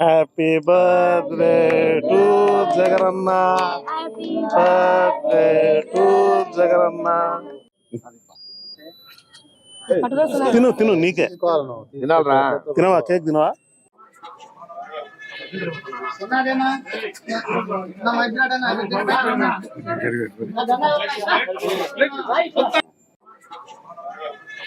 Happy birthday to జగనన్న. Birthday to జగనన్న. తిను తిను నీకే. తినాలరా. తినవా? కేక్ తినవా?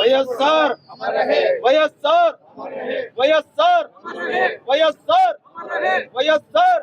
వైఎస్ఆర్ వైఎస్ఆర్ వైఎస్ఆర్ వైఎస్ఆర్ వైఎస్ఆర్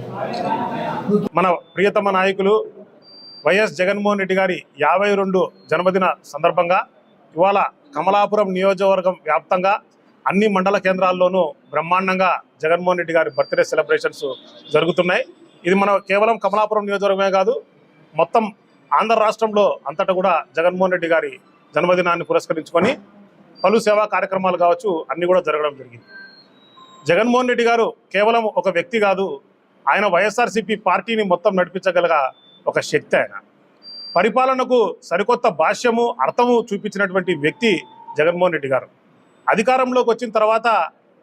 మన ప్రియతమ నాయకులు వైఎస్ జగన్మోహన్ రెడ్డి గారి యాభై రెండు జన్మదిన సందర్భంగా ఇవాళ కమలాపురం నియోజకవర్గం వ్యాప్తంగా అన్ని మండల కేంద్రాల్లోనూ బ్రహ్మాండంగా జగన్మోహన్ రెడ్డి గారి బర్త్డే సెలబ్రేషన్స్ జరుగుతున్నాయి. ఇది మన కేవలం కమలాపురం నియోజకవర్గమే కాదు మొత్తం ఆంధ్ర రాష్ట్రంలో అంతటా కూడా జగన్మోహన్ రెడ్డి గారి జన్మదినాన్ని పురస్కరించుకొని పలు సేవా కార్యక్రమాలు కావచ్చు అన్నీ కూడా జరగడం జరిగింది. జగన్మోహన్ రెడ్డి గారు కేవలం ఒక వ్యక్తి కాదు ఆయన వైఎస్ఆర్సీపీ పార్టీని మొత్తం నడిపించగలగ ఒక శక్తి ఆయన. పరిపాలనకు సరికొత్త భాష్యము అర్థము చూపించినటువంటి వ్యక్తి జగన్మోహన్ రెడ్డి గారు. అధికారంలోకి వచ్చిన తర్వాత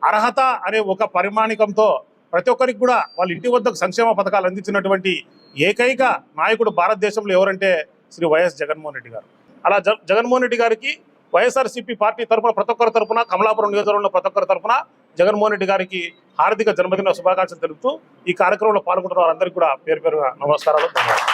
అర్హత అనే ఒక పరిమాణికంతో ప్రతి ఒక్కరికి కూడా వాళ్ళ ఇంటి వద్దకు సంక్షేమ పథకాలు అందించినటువంటి ఏకైక నాయకుడు భారతదేశంలో ఎవరంటే శ్రీ వైఎస్ జగన్మోహన్ రెడ్డి గారు. అలా జగన్మోహన్ రెడ్డి గారికి వైఎస్ఆర్సీపీ పార్టీ తరఫున ప్రతి ఒక్కరి తరఫున కమలాపురం నియోజకవర్గంలో ప్రతి ఒక్కరి తరఫున జగన్మోహన్ రెడ్డి గారికి హార్దిక జన్మదిన శుభాకాంక్షలు తెలుపుతూ ఈ కార్యక్రమంలో పాల్గొంటున్న వారందరికీ కూడా పేరు పేరుగా నమస్కారాలు ధన్యవాదాలు.